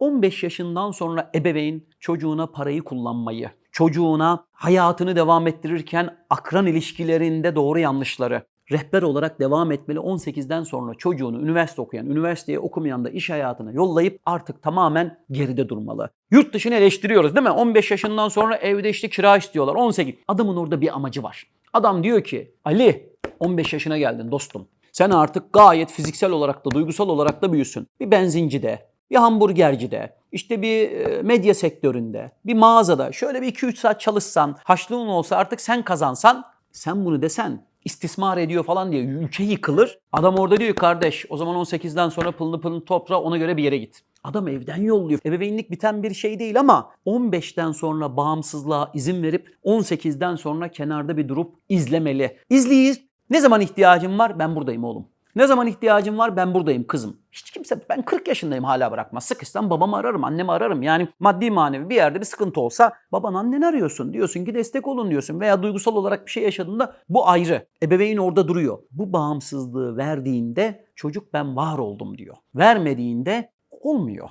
15 yaşından sonra ebeveyn çocuğuna parayı kullanmayı, çocuğuna hayatını devam ettirirken akran ilişkilerinde doğru yanlışları rehber olarak devam etmeli. 18'den sonra çocuğunu üniversite okuyan, üniversiteye okumayan da iş hayatına yollayıp artık tamamen geride durmalı. Yurt dışını eleştiriyoruz değil mi? 15 yaşından sonra evde işte kira istiyorlar. 18. Adamın orada bir amacı var. Adam diyor ki Ali 15 yaşına geldin dostum. Sen artık gayet fiziksel olarak da duygusal olarak da büyüsün. Bir benzincide, bir hamburgercide, işte bir e, medya sektöründe, bir mağazada şöyle bir 2-3 saat çalışsan, haçlığın olsa artık sen kazansan, sen bunu desen istismar ediyor falan diye ülke yıkılır. Adam orada diyor kardeş o zaman 18'den sonra pılını pılını topla ona göre bir yere git. Adam evden yolluyor. Ebeveynlik biten bir şey değil ama 15'ten sonra bağımsızlığa izin verip 18'den sonra kenarda bir durup izlemeli. İzleyiz. Ne zaman ihtiyacın var? Ben buradayım oğlum. Ne zaman ihtiyacın var? Ben buradayım kızım. Hiç kimse ben 40 yaşındayım hala bırakmaz. Sıkışsam babamı ararım, annemi ararım. Yani maddi manevi bir yerde bir sıkıntı olsa baban anneni arıyorsun. Diyorsun ki destek olun diyorsun. Veya duygusal olarak bir şey yaşadığında bu ayrı. Ebeveyn orada duruyor. Bu bağımsızlığı verdiğinde çocuk ben var oldum diyor. Vermediğinde olmuyor.